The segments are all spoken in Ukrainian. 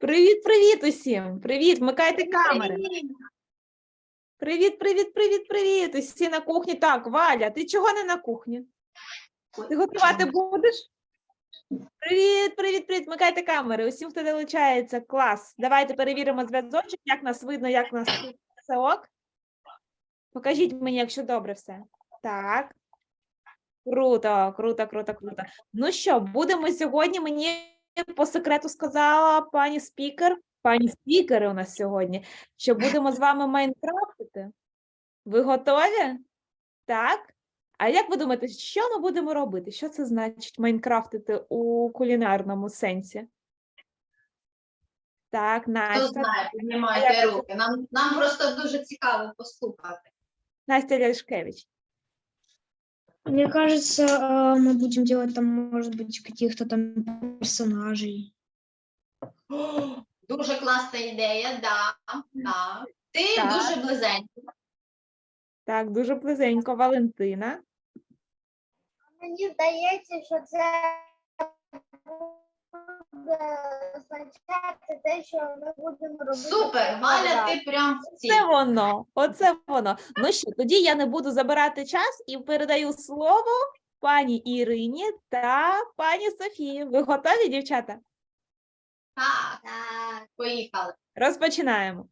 Привіт, привіт усім! Привіт, вмикайте камери. Привіт, привіт, привіт, привіт. Усі на кухні. Так, Валя, ти чого не на кухні? Ти готувати будеш? Привіт, привіт, привіт. Вмикайте камери. Усім, хто долучається, клас. Давайте перевіримо зв'язочок, як нас видно, як нас все ок. Покажіть мені, якщо добре все. Так. Круто, круто, круто, круто. Ну що, будемо сьогодні. Мені по секрету сказала пані спікер, пані спікери у нас сьогодні, що будемо з вами майнкрафтити. Ви готові? Так? А як ви думаєте, що ми будемо робити? Що це значить майнкрафтити у кулінарному сенсі? Так, Хто Настя. знає, піднімайте руки. Нам, нам просто дуже цікаво послухати. Настя Ляшкевич. Мне кажется, э, мы будем делать там, может быть, каких-то там персонажей. Дуже класна ідея, да, да. Ти Так. дуже близенько. Так, дуже близенько. Валентина. Мені здається, що це буде означати те, що ми будемо робити. Супер, Валя, ти прям в цій. Це воно, оце воно. Ну що, тоді я не буду забирати час і передаю слово пані Ірині та пані Софії. Ви готові, дівчата? Так, Так. поїхали. Розпочинаємо.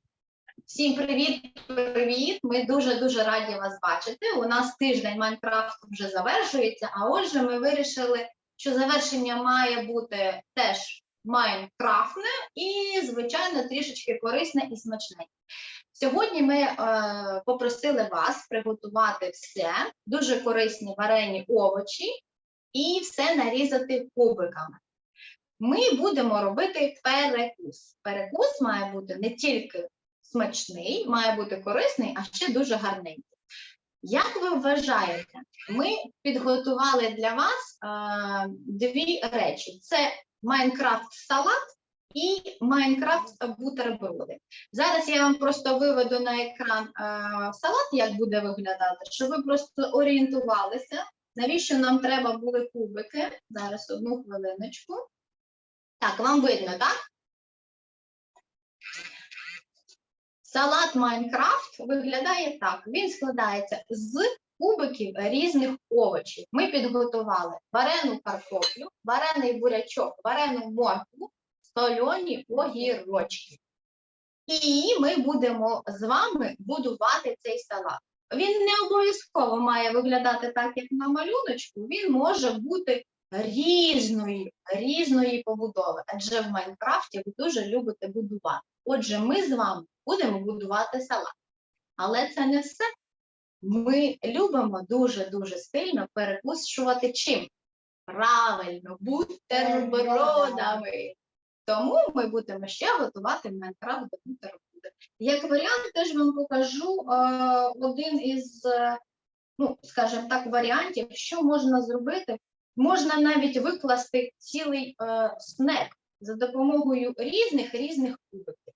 Всім привіт, привіт. Ми дуже дуже раді вас бачити. У нас тиждень Майнкрафту вже завершується. А отже, ми вирішили, що завершення має бути теж майнкрафтне і, звичайно, трішечки корисне і смачне. Сьогодні ми е, попросили вас приготувати все, дуже корисні варені овочі і все нарізати кубиками. Ми будемо робити перекус. Перекус має бути не тільки смачний, має бути корисний, а ще дуже гарненький. Як ви вважаєте, ми підготували для вас е, дві речі: це Майнкрафт салат і Майнкрафт бутерброди. Зараз я вам просто виведу на екран е, салат, як буде виглядати, щоб ви просто орієнтувалися, навіщо нам треба були кубики. Зараз одну хвилиночку. Так, вам видно, так? Салат Майнкрафт виглядає так. Він складається з кубиків різних овочів. Ми підготували варену картоплю, варений бурячок, варену моркву, сольоні огірочки. І ми будемо з вами будувати цей салат. Він не обов'язково має виглядати так, як на малюночку. Він може бути різної, різної побудови, адже в Майнкрафті ви дуже любите будувати. Отже, ми з вами будемо будувати салат. Але це не все. Ми любимо дуже-дуже сильно перекушувати чим? Правильно, бутербродами. Тому ми будемо ще готувати Майнкрафт до бутерброди. Як варіант, теж вам покажу е, один із, е, ну, скажімо так, варіантів, що можна зробити. Можна навіть викласти цілий е, снек за допомогою різних різних кубиків.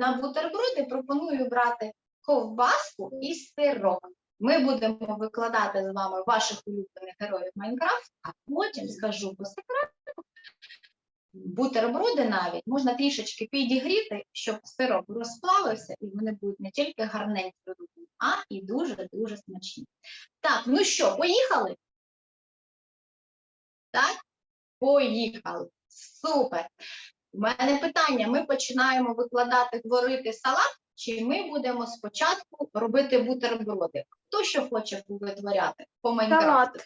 На бутерброди пропоную брати ковбаску і сирок. Ми будемо викладати з вами ваших улюблених героїв Майнкрафт, а потім скажу по секрету. Бутерброди навіть можна трішечки підігріти, щоб сироп розплавився, і вони будуть не тільки гарненькі, а і дуже-дуже смачні. Так, ну що, поїхали? Так? Поїхали. Супер. У мене питання: ми починаємо викладати, творити салат, чи ми будемо спочатку робити бутерброди? Хто що хоче витворяти по Майнкрафту?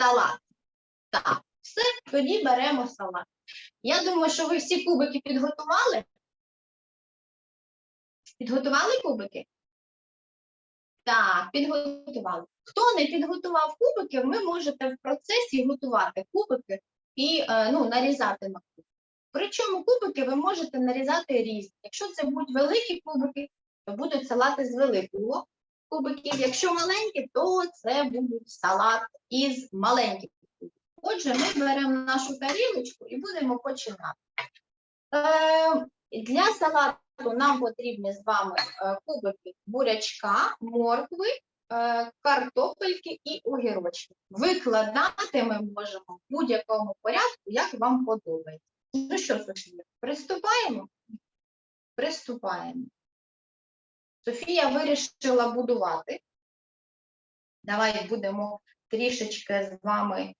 Салат. Так, все, тоді беремо салат. Я думаю, що ви всі кубики підготували. Підготували кубики? Так, підготували. Хто не підготував кубики, ви можете в процесі готувати кубики і е, ну, нарізати на. Причому кубики ви можете нарізати різні. Якщо це будуть великі кубики, то будуть салати з великого кубиків. Якщо маленькі, то це будуть салат із маленьких кубиків. Отже, ми беремо нашу тарілочку і будемо починати. Е, для салату нам потрібні з вами е, кубики бурячка, моркви, е, картопельки і огірочки. Викладати ми можемо в будь-якому порядку, як вам подобається. Ну що, Софія, приступаємо? Приступаємо. Софія вирішила будувати. Давай будемо трішечки з вами.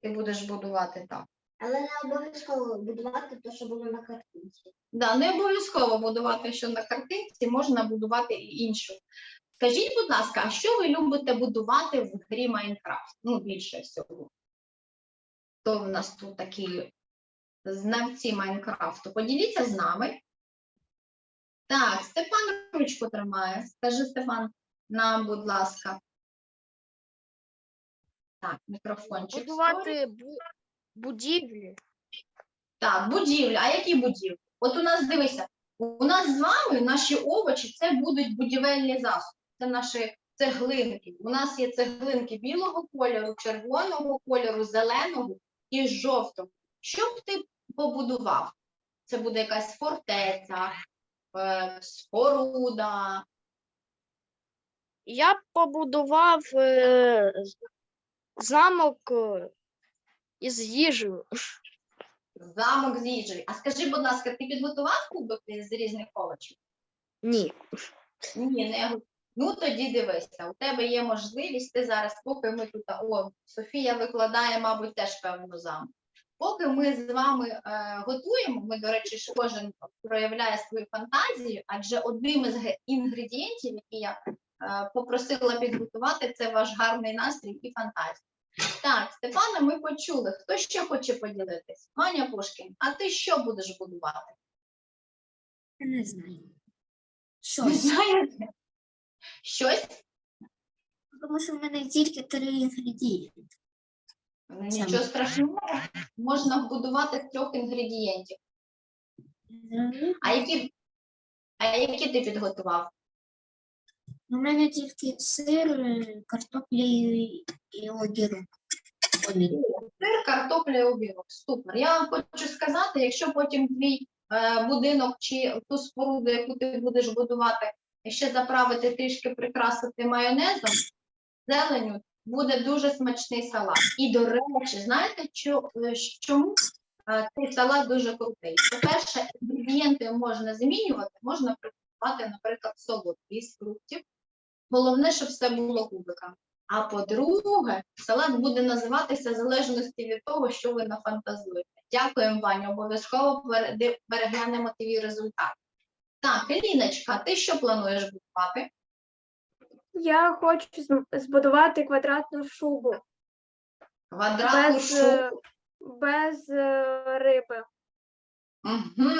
Ти будеш будувати так. Але не обов'язково будувати те, що було на картинці. Да, не обов'язково будувати, що на картинці, можна будувати і іншу. Скажіть, будь ласка, а що ви любите будувати в грі Майнкрафт? Ну, більше всього. Хто в нас тут такі знавці Майнкрафту? Поділіться з нами. Так, Степан ручку тримає. Скажи, Степан, нам, будь ласка. Так, мікрофончик. Будувати бу- будівлі. Так, будівлі. А які будівлі? От у нас дивися, у нас з вами наші овочі це будуть будівельні засоби. Це наші цеглинки. У нас є цеглинки білого кольору, червоного кольору, зеленого і жовтого. Що б ти побудував? Це буде якась фортеця, е, споруда. Я б побудував е, замок е, із їжею. Замок з їжею. А скажи, будь ласка, ти підготував кубики з різних овочів? Ні. Ні, не ну тоді дивися, у тебе є можливість, ти зараз, поки ми тут, о, Софія викладає, мабуть, теж певну замку. Поки ми з вами е, готуємо, ми, до речі, ж кожен проявляє свою фантазію, адже одним із інгредієнтів, які я е, попросила підготувати, це ваш гарний настрій і фантазія. Так, Степана, ми почули. Хто ще хоче поділитись? Маня Пушкін, а ти що будеш будувати? Я не знаю. Не знаєте? Щось? Тому що в мене тільки три інгредієнти. Нічого страшного, можна вбудувати з трьох інгредієнтів. А які, а які ти підготував? У мене тільки сир, картопля і, і огірок. Сир, картопля і обірок. Супер. Я вам хочу сказати, якщо потім твій е, будинок чи ту споруду, яку ти будеш будувати, ще заправити трішки прикрасити майонезом, зеленю, буде дуже смачний салат. І, до речі, знаєте, е, чому цей салат дуже крутий? По-перше, інгредієнти можна змінювати, можна приготувати, наприклад, солодкий з фруктів. Головне, щоб все було кубиками. А по-друге, салат буде називатися в залежності від того, що ви нафантазуєте. Дякуємо, Ваня. Обов'язково переглянемо твій результат. Так, Еліночка, ти що плануєш будувати? Я хочу збудувати квадратну шубу Квадратну без, шубу. е, без е, риби. Угу.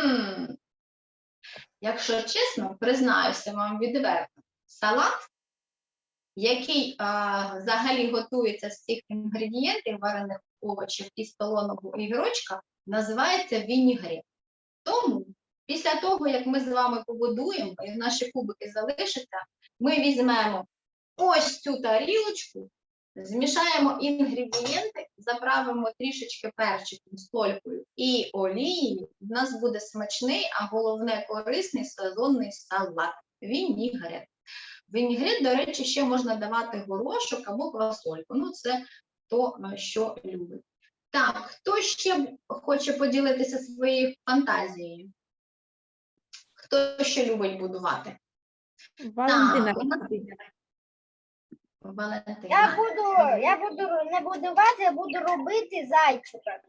Якщо чесно, признаюся вам відверто, салат, який а, взагалі готується з цих інгредієнтів, варених овочів і столоного огірочка, називається вінігрет. Тому після того, як ми з вами побудуємо і наші кубики залишаться, ми візьмемо ось цю тарілочку, Змішаємо інгредієнти, заправимо трішечки перчиком, солькою і олією. У нас буде смачний, а головне корисний сезонний салат. Вінігрет. Вінігрет, до речі, ще можна давати горошок або квасольку. Ну, це то, що любить. Так, хто ще хоче поділитися своєю фантазією? Хто ще любить будувати? Валентина, Валентина. Я буду, я буду не будувати, я буду робити зайчика.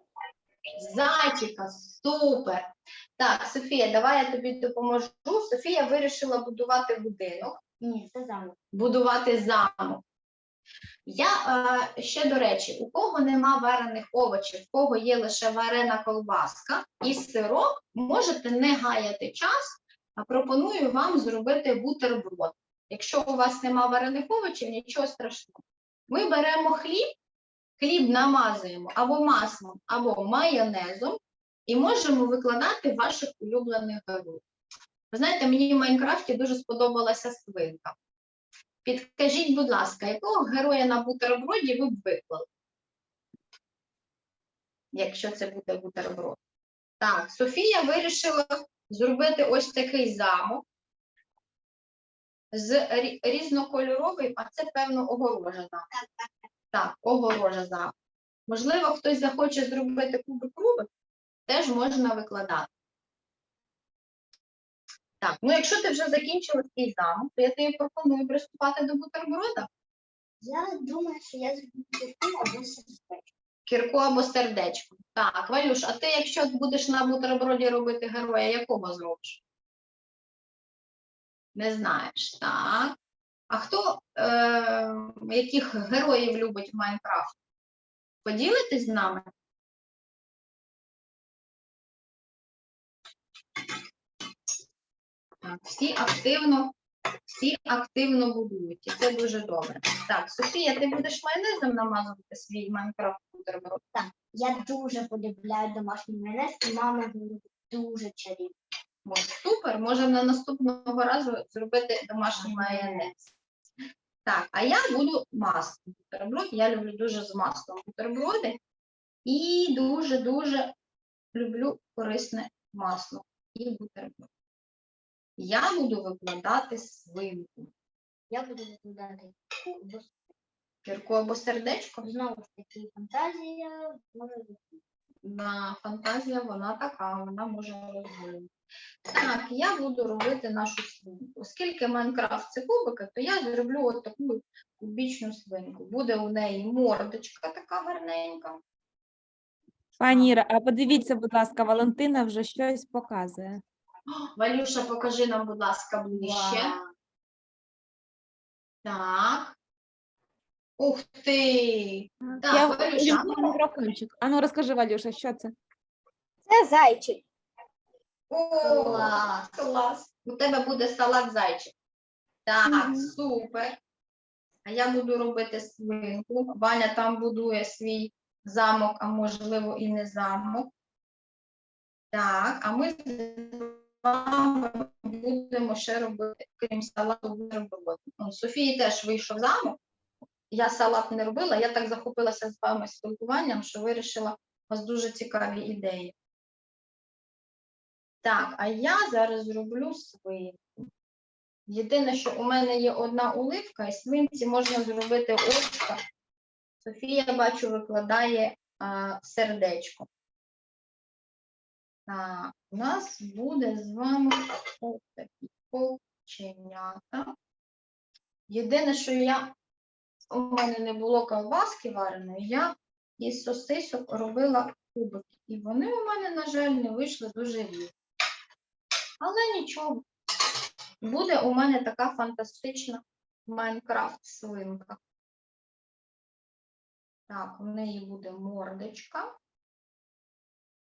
Зайчика, супер. Так, Софія, давай я тобі допоможу. Софія вирішила будувати будинок, Ні, це замок. будувати замок. Я е, ще до речі, у кого нема варених овочів, у кого є лише варена колбаска і сирок, можете не гаяти час, пропоную вам зробити бутерброд. Якщо у вас нема варених овочів, нічого страшного. Ми беремо хліб, хліб намазуємо або маслом, або майонезом, і можемо викладати ваших улюблених героїв. Ви знаєте, мені в Майнкрафті дуже сподобалася свинка. Підкажіть, будь ласка, якого героя на бутерброді ви б виклали? Якщо це буде бутерброд. Так, Софія вирішила зробити ось такий замок з рі- різнокольоровий, а це, певно, огорожа замок. Так, огорожа замок. Можливо, хтось захоче зробити кубик Рубик, теж можна викладати. Так, ну якщо ти вже закінчила свій замок, то я тобі пропоную приступати до бутерброда. Я думаю, що я зроблю або сердечко. Кірку або сердечко. Так, Валюш, а ти якщо будеш на бутерброді робити героя, якого зробиш? Не знаєш, так. А хто е, яких героїв любить в Майнкрафт? Поділитесь з нами? Так, всі активно, всі активно будують, і це дуже добре. Так, Софія, ти будеш майонезом намазувати свій Майнкрафт бутерброд? Я дуже полюбляю домашній майонез, і мама дуже чарівно. О, супер, можемо на наступного разу зробити домашній майонез. Так, а я буду масло бутерброд. Я люблю дуже з маслом бутерброди і дуже-дуже люблю корисне масло і бутерброд. Я буду викладати свинку, Я буду викладати бо кірку або сердечко. знову ж таки фантазія може бути. На фантазія вона така, вона може розвинути. Так, я буду робити нашу свинку. Оскільки Майнкрафт це кубики, то я зроблю от таку кубічну свинку. Буде у неї мордочка така гарненька. Пані Іра, а подивіться, будь ласка, Валентина вже щось показує. Валюша, покажи нам, будь ласка, ближче. Вау. Так. Ух ти! Так, Я Валюша, вимкнула мікрофончик. Ану, розкажи, Валюша, що це? Це зайчик. О, Клас. клас. У тебе буде салат зайчик. Так, Мгм. супер. А я буду робити свинку. Ваня там будує свій замок, а можливо і не замок. Так, а ми з вами будемо ще робити, крім салату, бутерброд. Ну, Софії теж вийшов замок. Я салат не робила, я так захопилася з вами спілкуванням, що вирішила, у вас дуже цікаві ідеї. Так, а я зараз зроблю свинку. Єдине, що у мене є одна уливка, і свинці можна зробити очка. Софія, бачу, викладає а, сердечко. Так, у нас буде з вами ось такі ковченята. Єдине, що я, у мене не було ковбаски вареної, я із сосисок робила кубики. І вони у мене, на жаль, не вийшли дуже рівні. Але нічого. Буде у мене така фантастична Майнкрафт свинка. Так, у неї буде мордочка.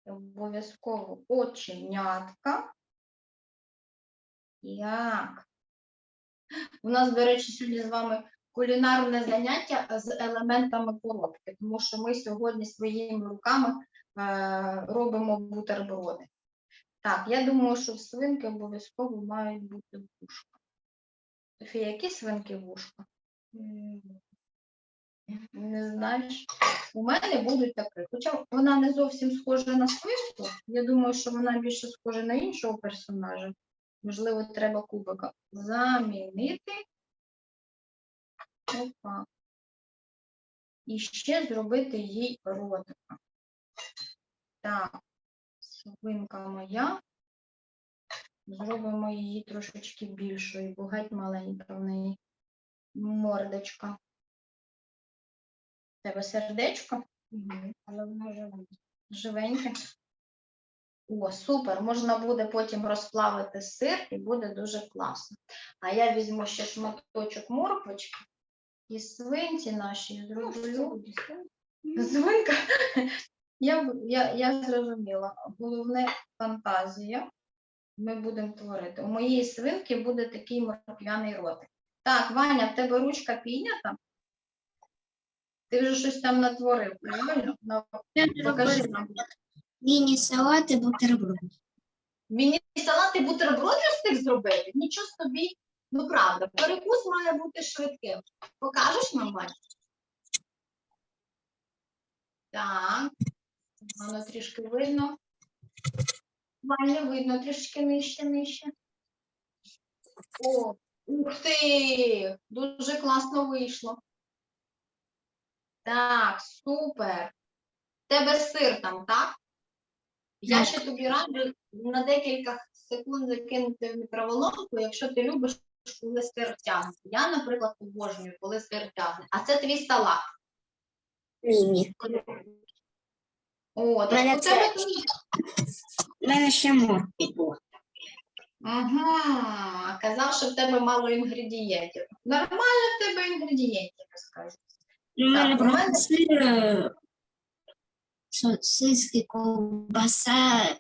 Обов'язково оченятка. Як? У нас, до речі, сьогодні з вами кулінарне заняття з елементами коробки, тому що ми сьогодні своїми руками е, робимо бутерброди. Так, я думаю, що свинки обов'язково мають бути вушка. Софія, які свинки вушка? Не знаєш? У мене будуть такі. Хоча вона не зовсім схожа на свинку, я думаю, що вона більше схожа на іншого персонажа. Можливо, треба кубика замінити. Опа. І ще зробити їй ротика. Так, свинка моя. Зробимо її трошечки більшою, бо геть маленька в неї мордочка. Тебе сердечко? Але вона живе. Живеньке. О, супер! Можна буде потім розплавити сир і буде дуже класно. А я візьму ще шматочок морквочки і свинці наші зроблю. Свинка. Я, я, я зрозуміла. Головне фантазія. Ми будемо творити. У моєї свинки буде такий морквяний ротик. Так, Ваня, в тебе ручка піднята? Ти вже щось там натворив, правильно? На- Покажи нам. Міні-салат і бутерброд. Міні салат і бутерброд вже встиг зробити? Нічого собі. Ну правда, перекус має бути швидким. Покажеш нам, Ваня? Так. Воно трішки видно. Ваня, видно трішки нижче, нижче. О, ух ти! Дуже класно вийшло. Так, супер. тебе сир там, так? Я ще тобі раджу на декілька секунд закинути в мікроволновку, якщо ти любиш, коли сир тягне. Я, наприклад, обожнюю, коли сир тягне. А це твій салат. Ні, О, так Мене у тебе це- тут мене ще моркви було. Ага, казав, що в тебе мало інгредієнтів. Нормально в тебе інгредієнтів, я скажу. У мене Так, мене- сир, е, сосиски, ковбаса,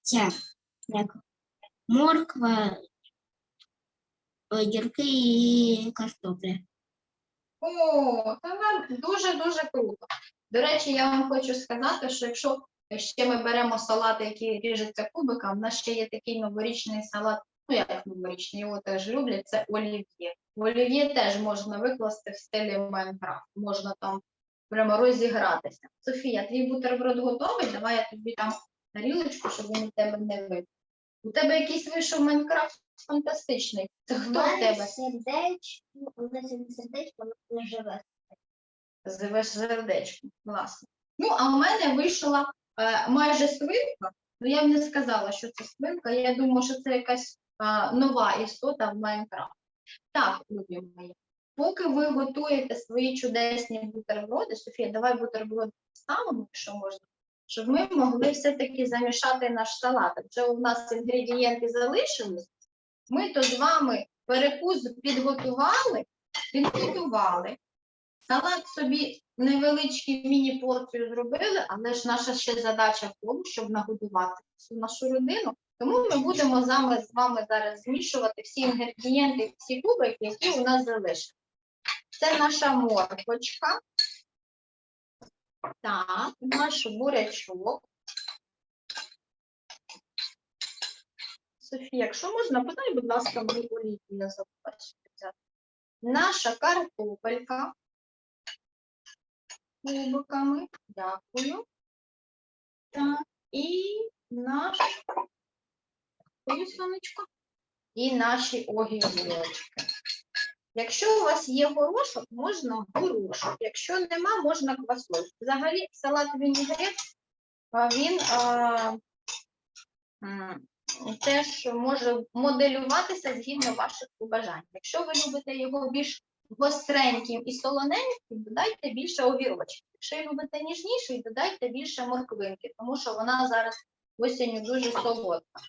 ця, як, морква, огірки і картопля. О, це нам дуже-дуже круто. До речі, я вам хочу сказати, що якщо ще ми беремо салати, які ріжуться кубиком, в нас ще є такий новорічний салат, ну як новорічний, його теж люблять, це олів'є. В олів'є теж можна викласти в стилі Майнкрафт, можна там прямо розігратися. Софія, твій бутерброд готовий? Давай я тобі там тарілочку, щоб він у тебе не випав. У тебе якийсь вийшов Майнкрафт фантастичний. Це хто в тебе? сердечко, у нас сердечко, воно не живе. Живеш сердечко. Класно. Ну, а в мене вийшла е, майже свинка. Ну, я б не сказала, що це свинка. Я думаю, що це якась нова істота в Майнкрафт. Так, любі мої. Поки ви готуєте свої чудесні бутерброди, Софія, давай бутерброди ставимо, якщо можна, щоб ми могли все-таки замішати наш салат. Вже у нас інгредієнти залишились. Ми то з вами перекус підготували, підготували. Салат собі невеличку міні-порцію зробили, але ж наша ще задача в тому, щоб нагодувати всю нашу родину. Тому ми будемо з вами, з вами зараз змішувати всі інгредієнти, всі кубики, які у нас залишилися. Це наша морквочка. Так, наш бурячок. Софія, якщо можна, подай, будь ласка, мені олійку, я забула. Наша картопелька кубиками. Дякую. Так, і наш Сонечко. І наші огірочки. Якщо у вас є горошок, можна горошок. Якщо нема, можна квасоль. Взагалі, салат вінігрет, він а, теж може моделюватися згідно ваших побажань. Якщо ви любите його більш гостреньким і солоненьким, додайте більше огірочків. Якщо любите ніжніший, додайте більше морквинки, тому що вона зараз осінню дуже солодка.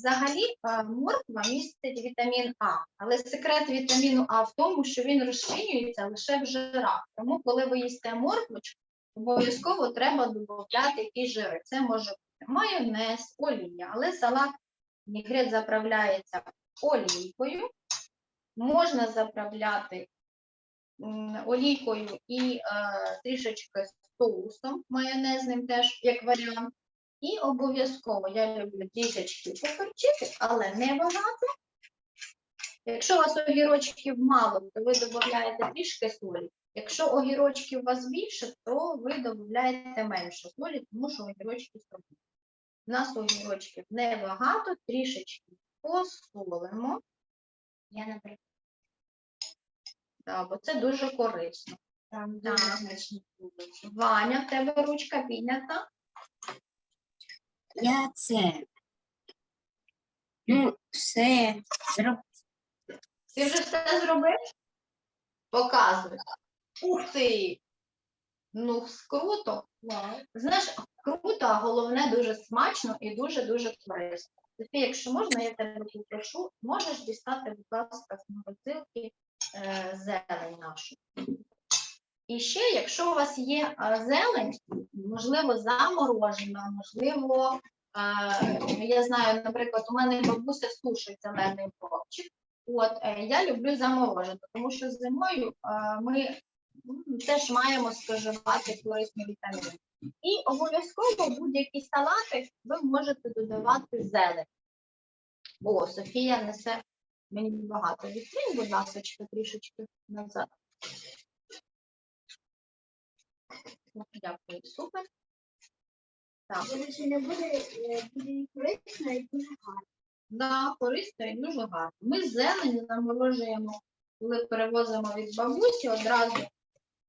Взагалі, е, морква містить вітамін А, але секрет вітаміну А в тому, що він розчинюється лише в жирах. Тому, коли ви їсте морквочку, обов'язково треба додати якісь жири. Це може бути майонез, олія, але салат вінігрет заправляється олійкою. Можна заправляти олійкою і е, трішечки соусом майонезним теж як варіант. І обов'язково я люблю трішечки поперчити, але не багато. Якщо у вас огірочків мало, то ви додаєте трішки солі. Якщо огірочків у вас більше, то ви додаєте менше солі, тому що огірочки солі. У нас огірочків небагато, трішечки посолимо. Я, наприклад. Так, бо це дуже корисно. Там дуже. Ваня, в тебе ручка піднята. Я це. Ну, все зроб... Ти вже все зробив? Показуй. Ух ти! Ну, круто. Знаєш, круто, а головне дуже смачно і дуже-дуже корисно. Софія, якщо можна, я тебе попрошу, можеш дістати, будь ласка, з морозилки е, зелень нашу. І ще, якщо у вас є е, зелень, можливо, заморожена, можливо, е, я знаю, наприклад, у мене бабуся сушить зелений хлопчик. От е, я люблю заморожену, тому що зимою ми теж маємо споживати корисні вітаміни. І обов'язково будь-які салати ви можете додавати зелень. О, Софія несе мені багато. Відкрий, будь ласка, трішечки назад. Дякую, супер. Так. Якщо не буде, е, буде корисно і дуже гарно. Да, корисно і дуже гарно. Ми зелень заморожуємо, коли перевозимо від бабусі, одразу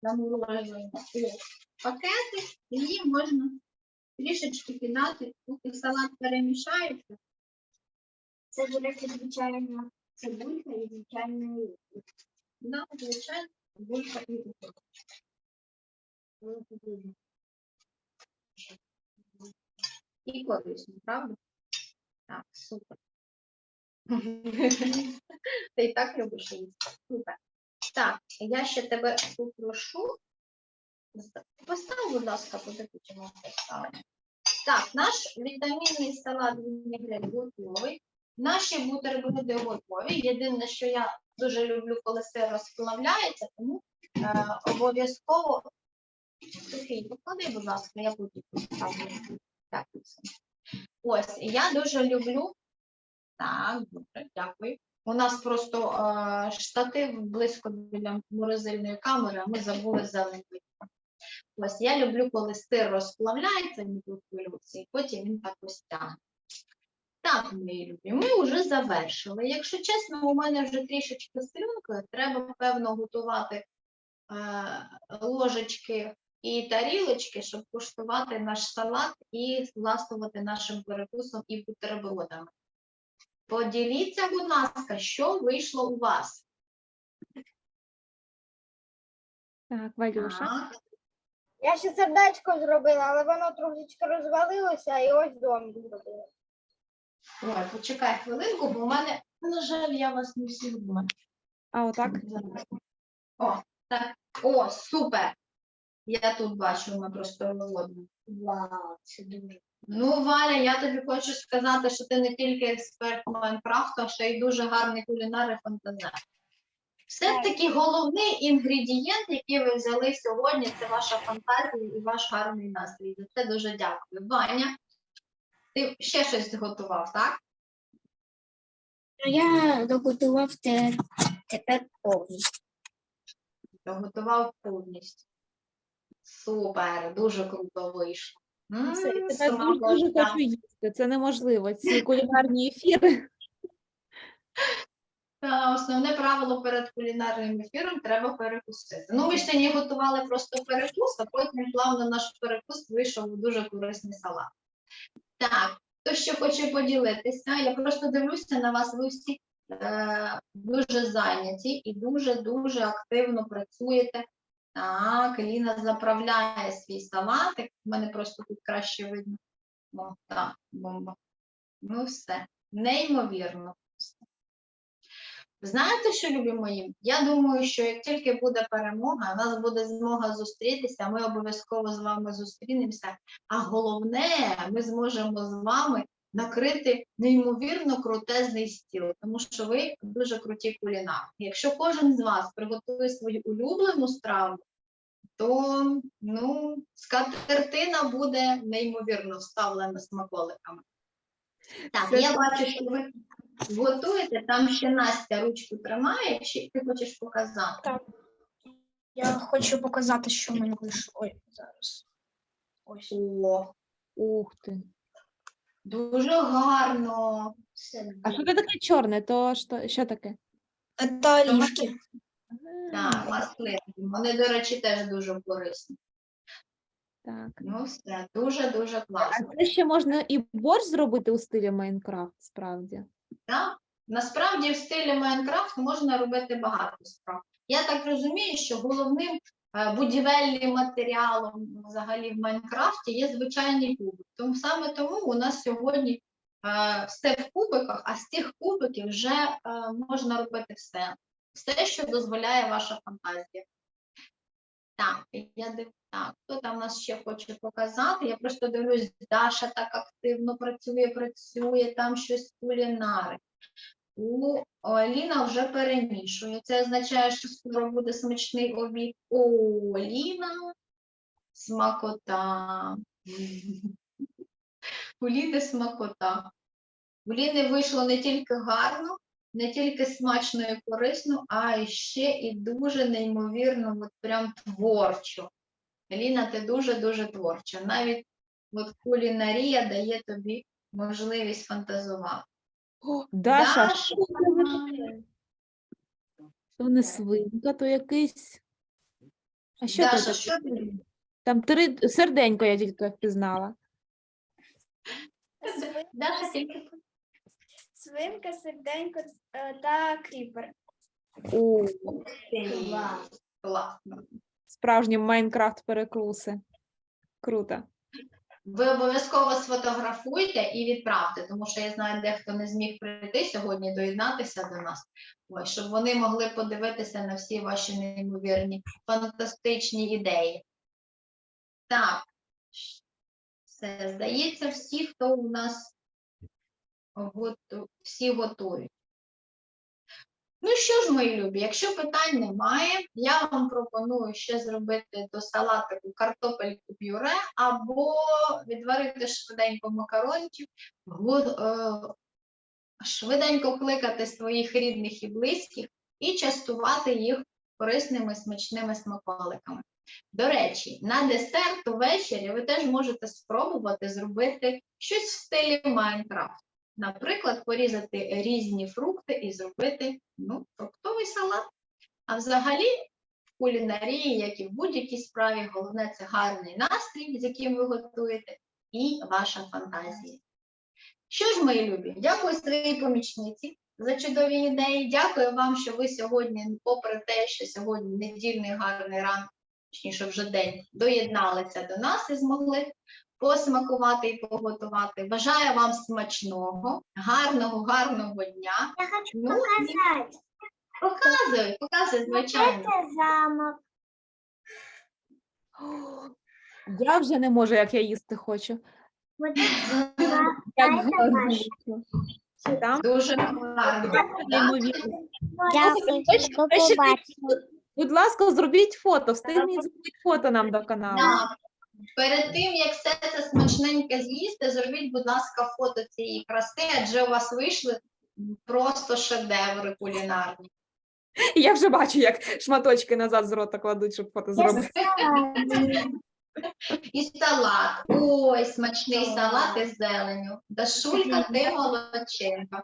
заморожуємо у пакети, і її можна трішечки кидати, поки салат перемішається. Це, до речі, звичайна цибулька і звичайний Да, звичайно, булька і укроп. І корисно, правда? Так, супер. Ти і так любиш їсти. Супер. Так, я ще тебе попрошу. Постав, будь ласка, подивіться, поставимо. Так, наш вітамінний салат вінігрет готовий. Наші бутерброди готові. Єдине, що я дуже люблю, коли сир розплавляється, тому е, обов'язково Софій, поклади, будь ласка, я буду все. Ось, я дуже люблю. Так, добре, дякую. У нас просто е, штатив близько біля морозильної камери, а ми забули зелений. Ось я люблю, коли сир розплавляється в мікрохвильовці, і потім він так ось тягне. Так, мої любі, ми вже завершили. Якщо чесно, у мене вже трішечки слюнки, треба, певно, готувати е, ложечки і тарілочки, щоб куштувати наш салат і ластувати нашим перекусом і бутербродами. Поділіться, будь ласка, що вийшло у вас. Так, Валюша. Так. Я ще сердечко зробила, але воно трошечки розвалилося і ось домик зробила. Ой, почекай хвилинку, бо в мене, на жаль, я вас не всіх бачу. А отак? О, так. О, супер. Я тут бачу, ми просто виводимо. Вау, це дуже. Ну, Валя, я тобі хочу сказати, що ти не тільки експерт Майнкрафту, а ще й дуже гарний кулінар і фантазер. Все-таки головний інгредієнт, який ви взяли сьогодні, це ваша фантазія і ваш гарний настрій. За це дуже дякую. Ваня, ти ще щось готував, так? Я доготував те, тепер повністю. Готував повністю. Супер, дуже круто вийшло. М, Все, я тебе дуже, смакота. дуже хочу їсти. Це неможливо. Ці кулінарні ефіри. Та, Основне правило перед кулінарним ефіром треба перекусити. Ну, ми ж сьогодні готували просто перекус, а потім плавно наш перекус вийшов дуже корисний салат. Так, хто ще хоче поділитися? Я просто дивлюся на вас, ви всі е, дуже зайняті і дуже-дуже активно працюєте. Так, Ліна заправляє свій салатик. У мене просто тут краще видно. О, так, бомба. Ну, все. Неймовірно. Знаєте, що, любі мої? Я думаю, що як тільки буде перемога, у нас буде змога зустрітися, ми обов'язково з вами зустрінемося. А головне, ми зможемо з вами накрити неймовірно крутезний стіл, тому що ви дуже круті кулінари. Якщо кожен з вас приготує свою улюблену страву, то ну, скатертина буде неймовірно вставлена смаколиками. Так, Це я бачу, що ви готуєте, там ще Настя ручку тримає, чи ти хочеш показати? Так. Я хочу показати, що в мене вийшло. Ой, зараз. Ось. О, Ух ти. Дуже гарно. Все А що це таке чорне? То що, що таке? Це олівки. Так, маслини. Вони, до речі, теж дуже корисні. Так. Ну, все, дуже-дуже А це ще можна і борщ зробити у стилі Майнкрафт, справді. Так? Насправді в стилі Майнкрафт можна робити багато справ. Я так розумію, що головним будівельним матеріалом взагалі в Майнкрафті є звичайний кубик. Тому саме тому у нас сьогодні е, все в кубиках, а з цих кубиків вже е, можна робити все. Все, що дозволяє ваша фантазія. Так, я див... так, хто там нас ще хоче показати? Я просто дивлюсь, Даша так активно працює, працює, там щось кулінари. У Ліна вже перемішує. Це означає, що скоро буде смачний обід. О, Ліна, смакота. У Ліни смакота. У Ліни вийшло не тільки гарно, не тільки смачно і корисно, а і ще і дуже неймовірно, от прям творчо. Ліна, ти дуже-дуже творча. Навіть от кулінарія дає тобі можливість фантазувати. О, Даша, Даша, що не свинка, то якийсь А що Даша, що ти? Там три серденько я тільки впізнала. Даша тільки Свинка, серденько е, та кріпер. О, класно. справжні Майнкрафт перекруси. Круто. Ви обов'язково сфотографуйте і відправте, тому що я знаю, дехто не зміг прийти сьогодні, доєднатися до нас, Ось, щоб вони могли подивитися на всі ваші неймовірні, фантастичні ідеї. Так, все, здається, всі, хто у нас всі готують. Ну що ж, мої любі, якщо питань немає, я вам пропоную ще зробити до салатику картопельку пюре або відварити швиденько макарончик, е, швиденько кликати своїх рідних і близьких і частувати їх корисними смачними смаколиками. До речі, на десерт увечері ви теж можете спробувати зробити щось в стилі Майнкрафт. Наприклад, порізати різні фрукти і зробити ну, фруктовий салат. А взагалі, в кулінарії, як і в будь-якій справі, головне це гарний настрій, з яким ви готуєте, і ваша фантазія. Що ж, мої любі, дякую своїй помічниці за чудові ідеї. Дякую вам, що ви сьогодні, попри те, що сьогодні недільний гарний ранок, точніше вже день, доєдналися до нас і змогли посмакувати і поготувати. Бажаю вам смачного, гарного, гарного дня. Я хочу Ну, показати. Показуй, показуй, звичайно. Це замок. Я вже не можу, як я їсти хочу. Як гарно. наше. Там Дуже гарно. неймовірно. Будь ласка, зробіть фото, встигніть зробити фото нам до каналу. Так. Перед тим, як все це смачненьке з'їсти, зробіть, будь ласка, фото цієї краси, адже у вас вийшли просто шедеври кулінарні. Я вже бачу, як шматочки назад з рота кладуть, щоб фото зробити. І салат. Ой, смачний салат із зеленю. Дашулька, ти молодчинка.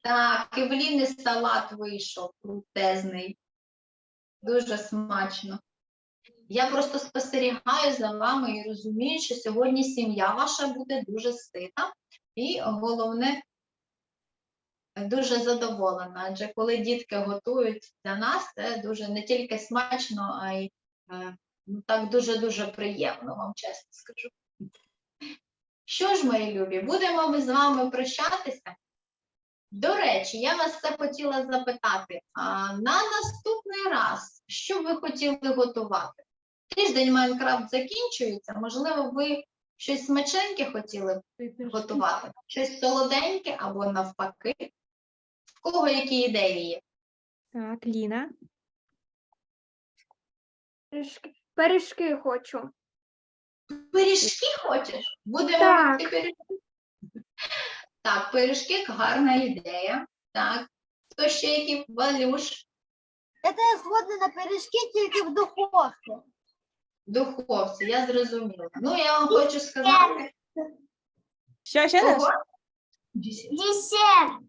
Так, і в салат вийшов крутезний. Дуже смачно. Я просто спостерігаю за вами і розумію, що сьогодні сім'я ваша буде дуже сита і головне дуже задоволена. Адже коли дітки готують для нас, це дуже не тільки смачно, а й е, ну, так дуже-дуже приємно, вам чесно скажу. Що ж, мої любі, будемо ми з вами прощатися. До речі, я вас це хотіла запитати. А на наступний раз, що ви хотіли готувати? Тиждень Майнкрафт закінчується. Можливо, ви щось смаченьке хотіли б готувати? Щось солоденьке або навпаки? В кого які ідеї є? Так, Ліна. Пиріжки, пиріжки хочу. Пиріжки хочеш? Будемо Так. робити пиріжки. Так, пиріжки гарна ідея. Так. Хто ще які валюш? Я теж згодна на пиріжки тільки в духовці. Духовці, я зрозуміла. Ну, я вам хочу сказати. Що ще раз? Ого, Десерт.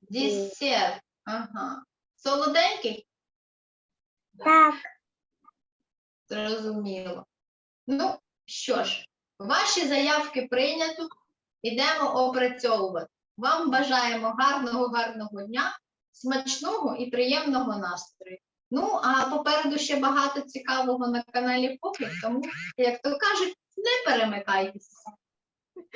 Десерт. Ага. Солоденький? Так. Зрозуміло. Ну, що ж, ваші заявки прийнято. Ідемо опрацьовувати. Вам бажаємо гарного, гарного дня, смачного і приємного настрою. Ну, а попереду ще багато цікавого на каналі Поклик, тому, як то кажуть, не перемикайтеся.